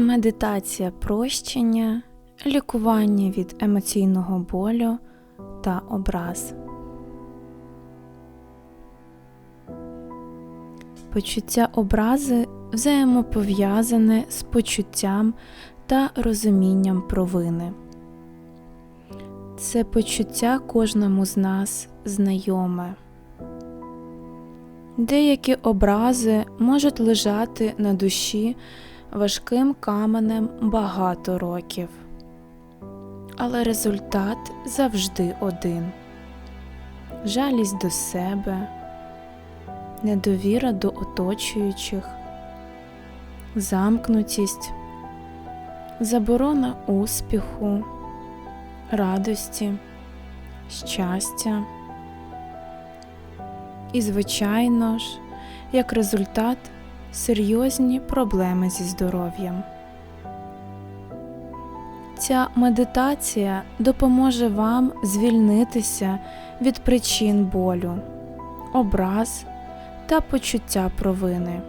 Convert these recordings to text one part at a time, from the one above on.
Медитація прощення, лікування від емоційного болю та образ. Почуття образи взаємопов'язане з почуттям та розумінням провини. Це почуття кожному з нас знайоме. Деякі образи можуть лежати на душі важким каменем багато років, але результат завжди один жалість до себе, недовіра до оточуючих, замкнутість, заборона успіху, радості, щастя. І, звичайно ж, як результат серйозні проблеми зі здоров'ям. Ця медитація допоможе вам звільнитися від причин болю, образ та почуття провини.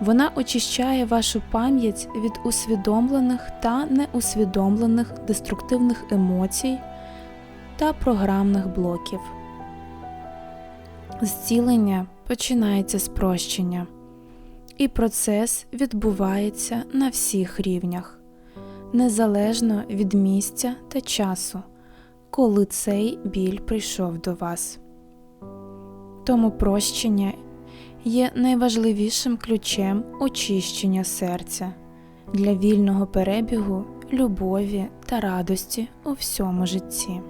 Вона очищає вашу пам'ять від усвідомлених та неусвідомлених деструктивних емоцій та програмних блоків. Зцілення починається з прощення, і процес відбувається на всіх рівнях, незалежно від місця та часу, коли цей біль прийшов до вас. Тому прощення є найважливішим ключем очищення серця для вільного перебігу любові та радості у всьому житті.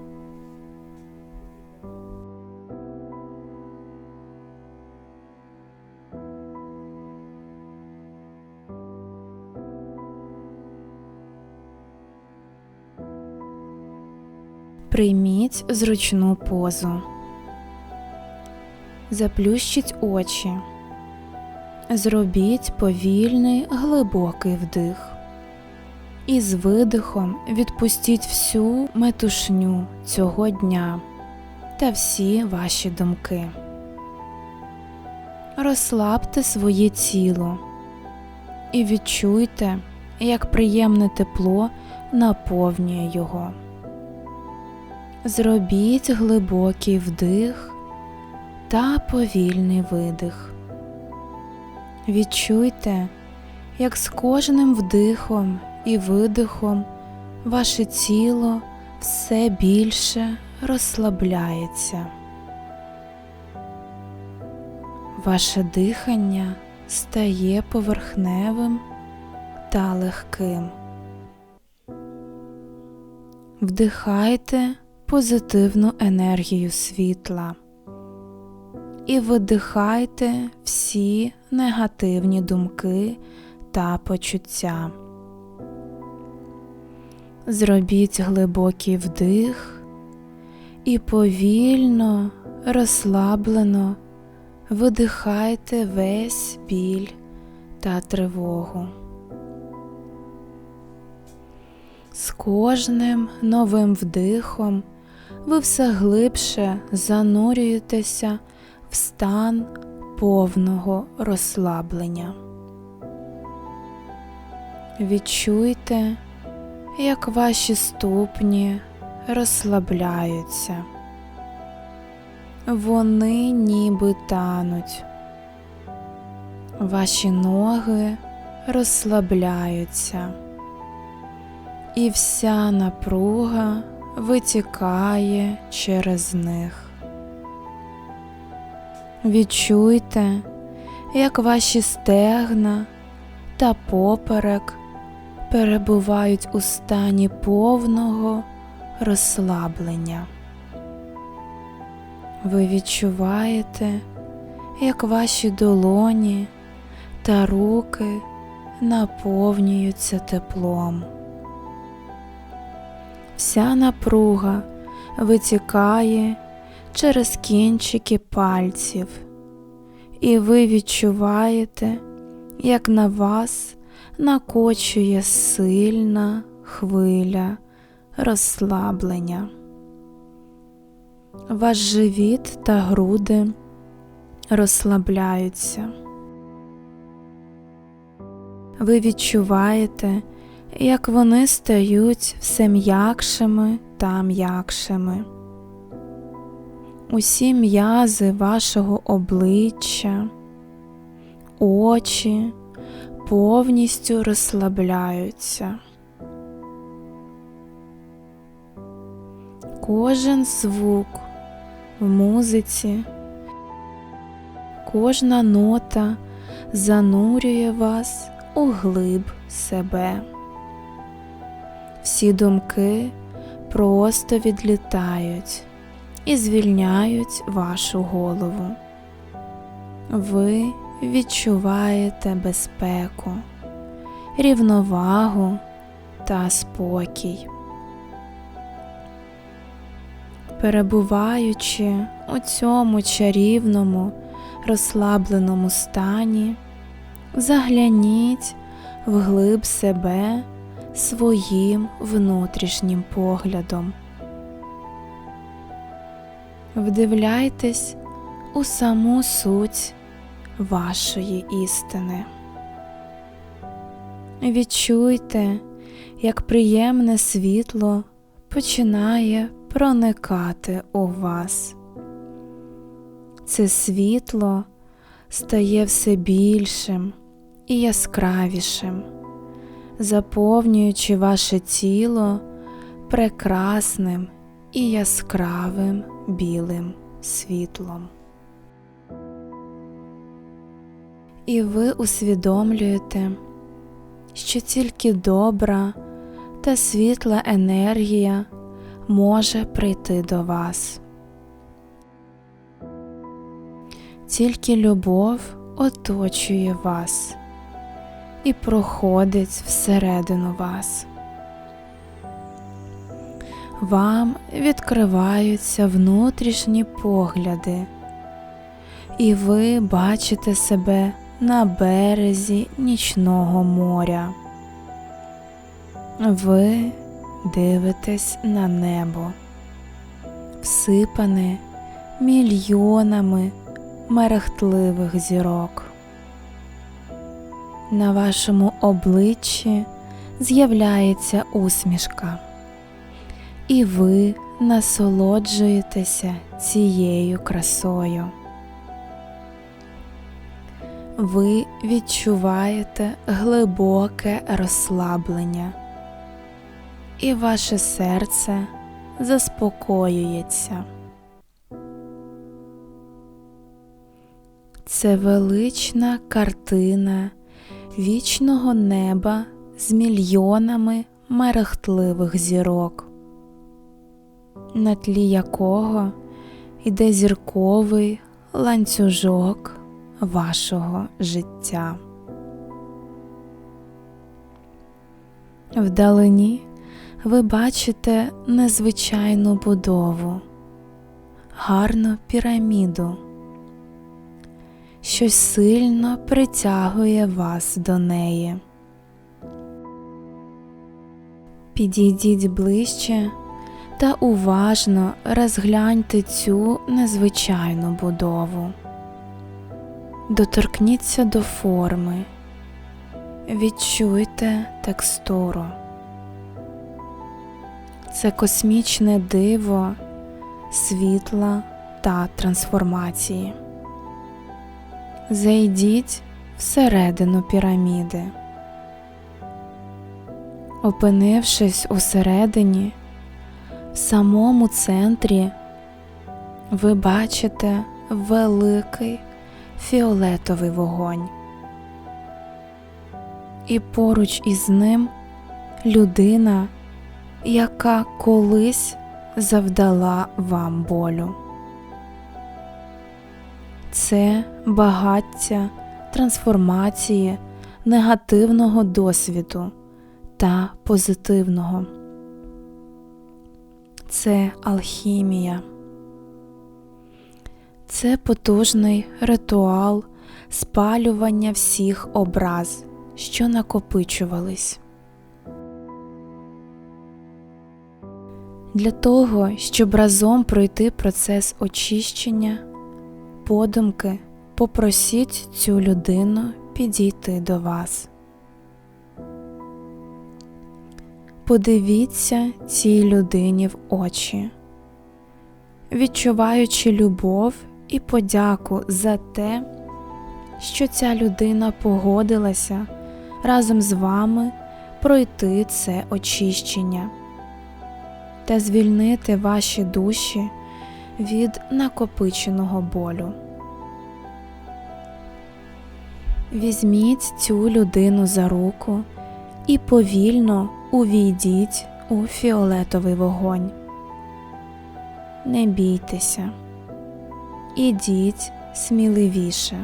Прийміть зручну позу. Заплющіть очі. Зробіть повільний глибокий вдих. І з видихом відпустіть всю метушню цього дня та всі ваші думки. Розслабте своє тіло і відчуйте, як приємне тепло наповнює його. Зробіть глибокий вдих та повільний видих. Відчуйте, як з кожним вдихом і видихом ваше тіло все більше розслабляється. Ваше дихання стає поверхневим та легким. Вдихайте позитивну енергію світла і видихайте всі негативні думки та почуття. Зробіть глибокий вдих і повільно, розслаблено видихайте весь біль та тривогу. З кожним новим вдихом ви все глибше занурюєтеся в стан повного розслаблення. Відчуйте, як ваші ступні розслабляються, вони ніби тануть, ваші ноги розслабляються, і вся напруга витікає через них. Відчуйте, як ваші стегна та поперек перебувають у стані повного розслаблення. Ви відчуваєте, як ваші долоні та руки наповнюються теплом вся напруга витікає через кінчики пальців, і ви відчуваєте, як на вас накочує сильна хвиля розслаблення. Ваш живіт та груди розслабляються. Ви відчуваєте, як вони стають все м'якшими та м'якшими. Усі м'язи вашого обличчя, очі повністю розслабляються. Кожен звук в музиці, кожна нота занурює вас у глиб себе. Всі думки просто відлітають і звільняють вашу голову. Ви відчуваєте безпеку, рівновагу та спокій. Перебуваючи у цьому чарівному, розслабленому стані, загляніть вглиб себе своїм внутрішнім поглядом. Вдивляйтесь у саму суть вашої істини. Відчуйте, як приємне світло починає проникати у вас. Це світло стає все більшим і яскравішим, заповнюючи ваше тіло прекрасним і яскравим білим світлом. І ви усвідомлюєте, що тільки добра та світла енергія може прийти до вас. Тільки любов оточує вас і проходить всередину вас. Вам відкриваються внутрішні погляди, і ви бачите себе на березі нічного моря. Ви дивитесь на небо, всипане мільйонами мерехтливих зірок. На вашому обличчі з'являється усмішка, і ви насолоджуєтеся цією красою. Ви відчуваєте глибоке розслаблення і ваше серце заспокоюється. Це велична картина вічного неба з мільйонами мерехтливих зірок, на тлі якого йде зірковий ланцюжок вашого життя. Вдалині ви бачите незвичайну будову, гарну піраміду, що сильно притягує вас до неї. Підійдіть ближче та уважно розгляньте цю незвичайну будову. Доторкніться до форми, відчуйте текстуру це космічне диво світла та трансформації. Зайдіть всередину піраміди. Опинившись усередині, в самому центрі, ви бачите великий фіолетовий вогонь, і поруч із ним людина яка колись завдала вам болю. Це багаття трансформації негативного досвіду та позитивного. Це алхімія. Це потужний ритуал спалювання всіх образ, що накопичувались. Для того, щоб разом пройти процес очищення, подумки попросіть цю людину підійти до вас. подивіться цій людині в очі, відчуваючи любов і подяку за те, що ця людина погодилася разом з вами пройти це очищення та звільнити ваші душі від накопиченого болю. Візьміть цю людину за руку і повільно увійдіть у фіолетовий вогонь. Не бійтеся, ідіть сміливіше.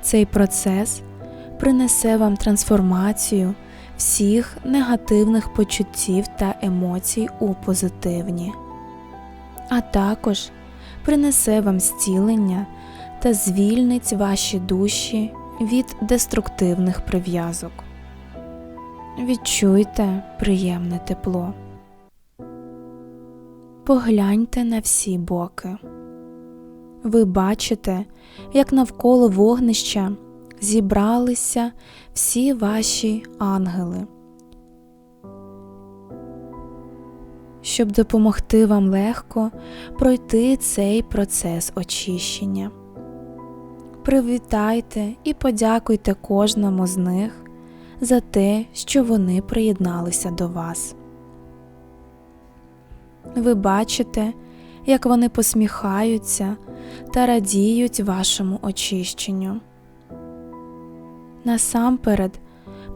Цей процес принесе вам трансформацію всіх негативних почуттів та емоцій у позитивні, а також принесе вам зцілення та звільнить ваші душі від деструктивних прив'язок. Відчуйте приємне тепло. Погляньте на всі боки. Ви бачите, як навколо вогнища зібралися всі ваші ангели, щоб допомогти вам легко пройти цей процес очищення. Привітайте і подякуйте кожному з них за те, що вони приєдналися до вас. Ви бачите, як вони посміхаються та радіють вашому очищенню. Насамперед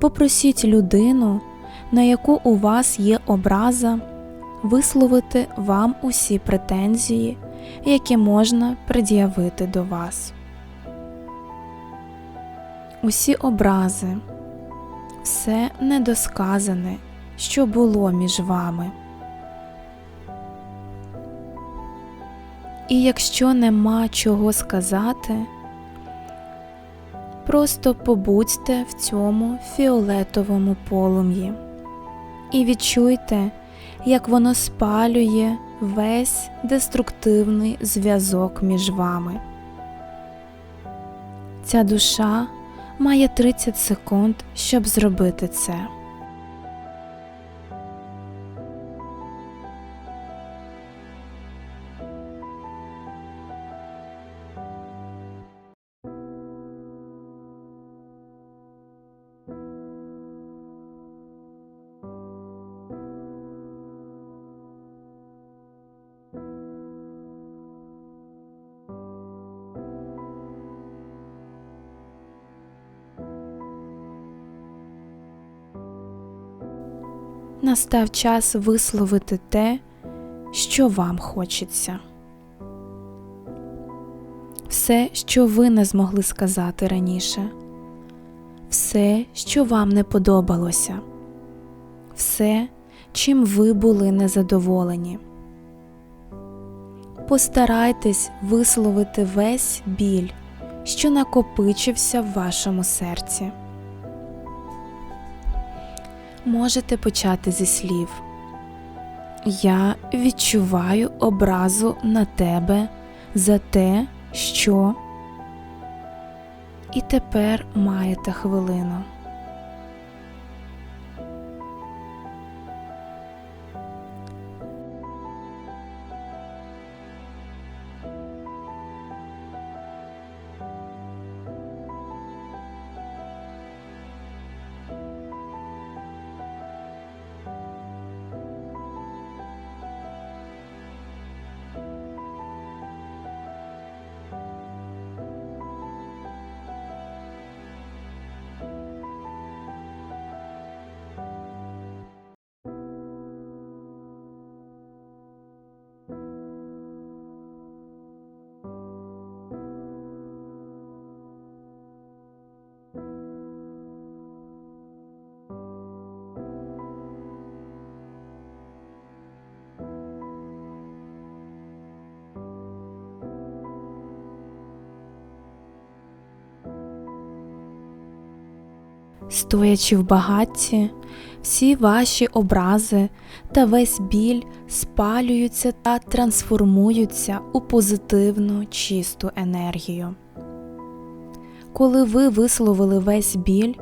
попросіть людину, на яку у вас є образа, висловити вам усі претензії, які можна пред'явити до вас. Усі образи, все недосказане, що було між вами. І якщо нема чого сказати, просто побудьте в цьому фіолетовому полум'ї і відчуйте, як воно спалює весь деструктивний зв'язок між вами. Ця душа має 30 секунд, щоб зробити це. Настав час висловити те, що вам хочеться. Все, що ви не змогли сказати раніше, все, що вам не подобалося, все, чим ви були незадоволені. Постарайтесь висловити весь біль, що накопичився в вашому серці. Можете почати зі слів. Я відчуваю образу на тебе за те, що. І тепер маєте хвилину. Стоячи в багатті, всі ваші образи та весь біль спалюються та трансформуються у позитивну чисту енергію. Коли ви висловили весь біль,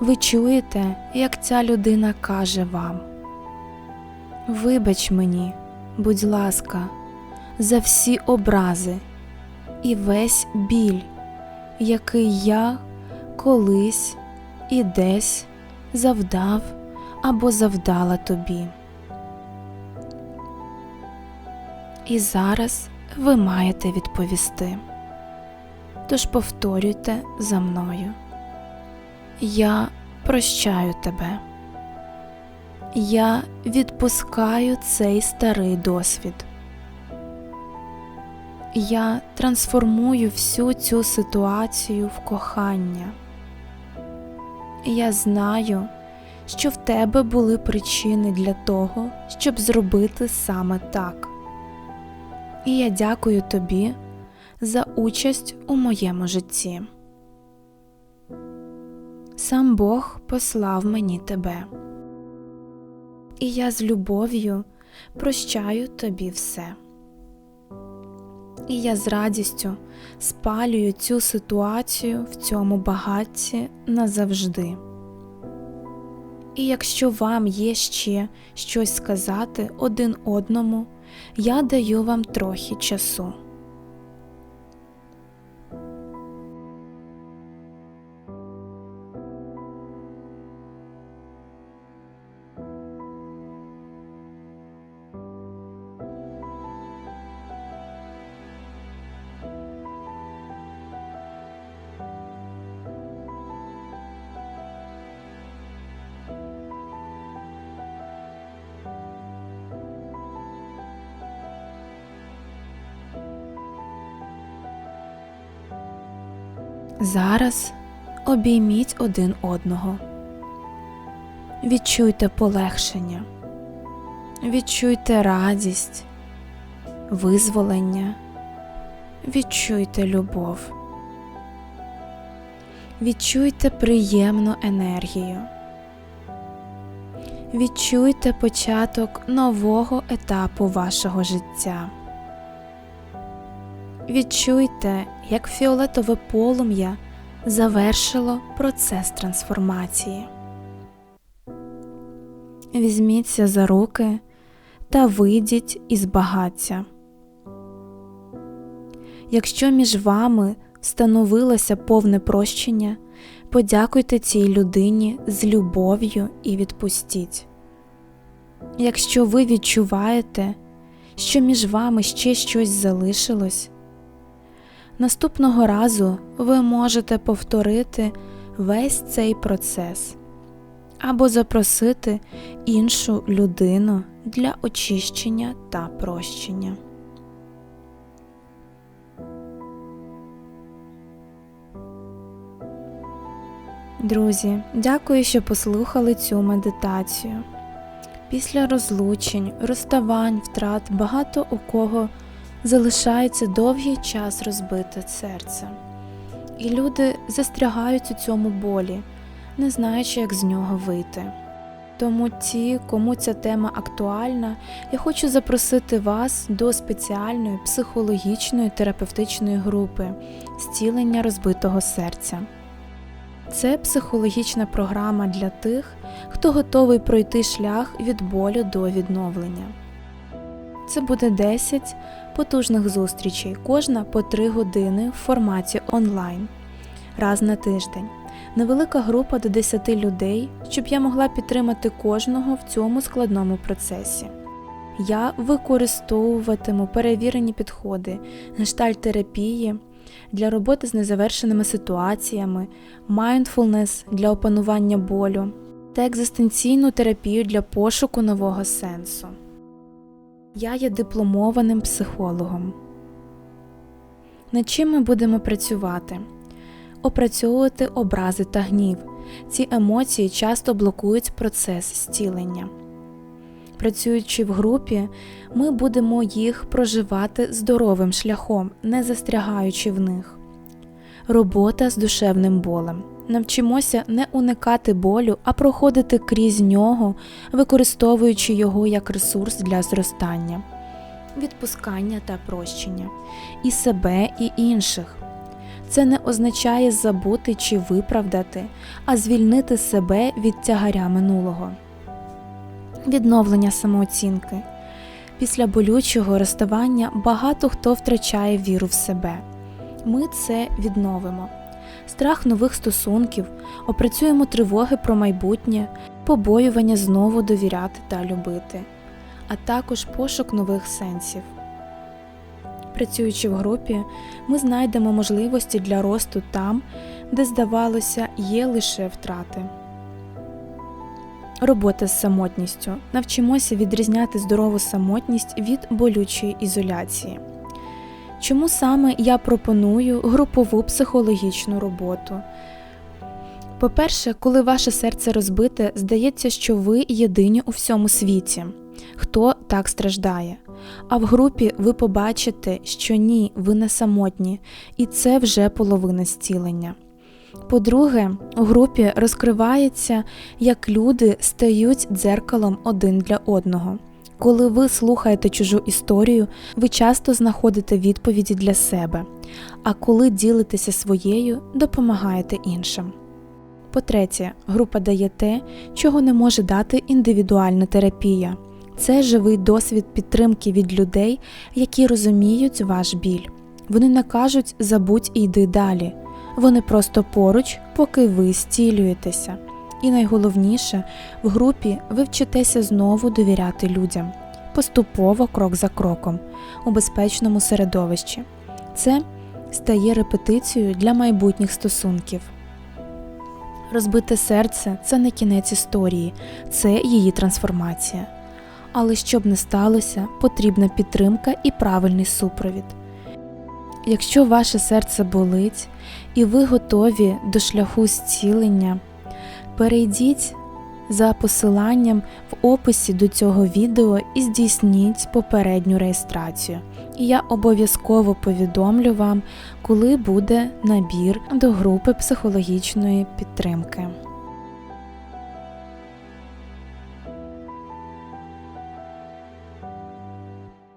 Ви чуєте, як ця людина каже вам: Вибач мені, будь ласка, за всі образи і весь біль, який я колись і десь завдав або завдала тобі. І зараз ви маєте відповісти. Тож повторюйте за мною. Я прощаю тебе. Я відпускаю цей старий досвід. Я трансформую всю цю ситуацію в кохання. Я знаю, що в тебе були причини для того, щоб зробити саме так. І я дякую тобі за участь у моєму житті. Сам Бог послав мені тебе, і я з любов'ю прощаю тобі все. І я з радістю спалюю цю ситуацію в цьому багатці назавжди. І якщо вам є ще щось сказати один одному, я даю вам трохи часу. Зараз обійміть один одного. Відчуйте полегшення, відчуйте радість, визволення, відчуйте любов, відчуйте приємну енергію, відчуйте початок нового етапу вашого життя. Відчуйте, як фіолетове полум'я завершило процес трансформації. Візьміться за руки та вийдіть із багаття. Якщо між вами встановилося повне прощення, подякуйте цій людині з любов'ю і відпустіть. Якщо ви відчуваєте, що між вами ще щось залишилось, Наступного разу ви можете повторити весь цей процес або запросити іншу людину для очищення та прощення. Друзі, дякую, що послухали цю медитацію. Після розлучень, розставань, втрат багато у кого залишається довгий час розбите серце, і люди застрягають у цьому болі, не знаючи, як з нього вийти. Тому ті, кому ця тема актуальна, я хочу запросити вас до спеціальної психологічної терапевтичної групи зцілення розбитого серця. Це психологічна програма для тих, хто готовий пройти шлях від болю до відновлення. Це буде 10 потужних зустрічей, кожна по 3 години в форматі онлайн раз на тиждень. Невелика група до 10 людей, щоб я могла підтримати кожного в цьому складному процесі. Я використовуватиму перевірені підходи, гештальт-терапії для роботи з незавершеними ситуаціями, майндфулнес для опанування болю та екзистенційну терапію для пошуку нового сенсу. Я є дипломованим психологом. Над чим ми будемо працювати? Опрацьовувати образи та гнів. Ці емоції часто блокують процес зцілення. Працюючи в групі, ми будемо їх проживати здоровим шляхом, не застрягаючи в них. Робота з душевним болем навчимося не уникати болю, а проходити крізь нього, використовуючи його як ресурс для зростання, відпускання та прощення і себе, і інших. Це не означає забути чи виправдати, а звільнити себе від тягаря минулого. Відновлення самооцінки. Після болючого розставання багато хто втрачає віру в себе. Ми це відновимо. Страх нових стосунків, опрацюємо тривоги про майбутнє, побоювання знову довіряти та любити, а також пошук нових сенсів. Працюючи в групі, ми знайдемо можливості для росту там, де, здавалося, є лише втрати. Робота з самотністю. Навчимося відрізняти здорову самотність від болючої ізоляції. Чому саме я пропоную групову психологічну роботу? По-перше, коли ваше серце розбите, здається, що ви єдині у всьому світі, хто так страждає. А в групі ви побачите, що ні, ви не самотні, і це вже половина зцілення. По-друге, у групі розкривається, як люди стають дзеркалом один для одного. Коли ви слухаєте чужу історію, ви часто знаходите відповіді для себе, а коли ділитеся своєю, допомагаєте іншим. По-третє, група дає те, чого не може дати індивідуальна терапія. Це живий досвід підтримки від людей, які розуміють ваш біль. Вони не кажуть забудь і йди далі. Вони просто поруч, поки ви зцілюєтеся. І найголовніше, в групі ви вчитеся знову довіряти людям, поступово крок за кроком, у безпечному середовищі. Це стає репетицією для майбутніх стосунків. Розбите серце це не кінець історії, це її трансформація. Але щоб не сталося, потрібна підтримка і правильний супровід. Якщо ваше серце болить і ви готові до шляху зцілення, перейдіть за посиланням в описі до цього відео і здійсніть попередню реєстрацію. І я обов'язково повідомлю вам, коли буде набір до групи психологічної підтримки.